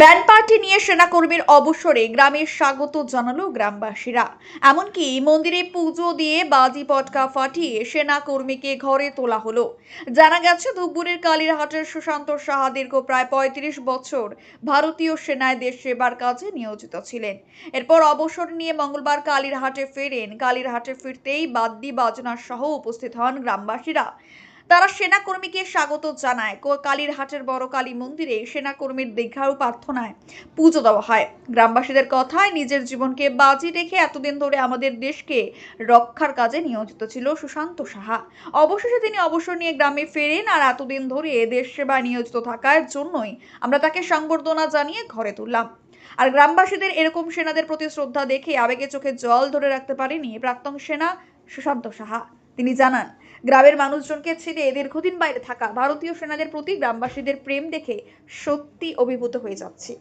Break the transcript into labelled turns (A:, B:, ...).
A: Band party নিয়ে সেনাকর্মীর অবসরে গ্রামে স্বাগত জানালো গ্রামবাসীরা। এমনকি মন্দিরে পুজো দিয়ে বাজি পটকা ফাটিয়ে সেনাকর্মীকে ঘরে তোলা হলো। জানা গেছে, ধূপগুড়ির কালীরহাটের সুশান্ত সাহা দীর্ঘ প্রায় পঁয়ত্রিশ বছর ভারতীয় সেনায় দেশ সেবার কাজে নিয়োজিত ছিলেন। এরপর অবসর নিয়ে মঙ্গলবার কালীরহাটে ফেরেন। কালীরহাটে ফিরতেই বাদ্যি বাজনা সহ উপস্থিত হন গ্রামবাসীরা। তারা সেনাকর্মীকে স্বাগত জানায়। কালীরহাটের বড় কালী মন্দিরে সেনাকর্মীর দীর্ঘায়ু প্রার্থনায় পুজো দেওয়া হয়। গ্রামবাসীদের কথায় নিজের জীবনকে বাজি রেখে এতদিন ধরে আমাদের দেশকে রক্ষার কাজে নিয়োজিত ছিল সুশান্ত সাহা। অবশেষে তিনি অবসর নিয়ে গ্রামে ফেরেন আর এতদিন ধরে দেশ সেবায় নিয়োজিত থাকার জন্যই আমরা তাকে সংবর্ধনা জানিয়ে ঘরে তুললাম। আর গ্রামবাসীদের এরকম সেনাদের প্রতি শ্রদ্ধা দেখে আবেগে চোখে জল ধরে রাখতে পারেনি প্রাক্তন সেনা সুশান্ত সাহা। তিনি জানান, গ্রামের মানুষজনকে ছেড়ে দীর্ঘদিন বাইরে থাকা ভারতীয় সেনাদের প্রতি গ্রামবাসীদের প্রেম দেখে সত্যি অভিভূত হয়ে যাচ্ছে।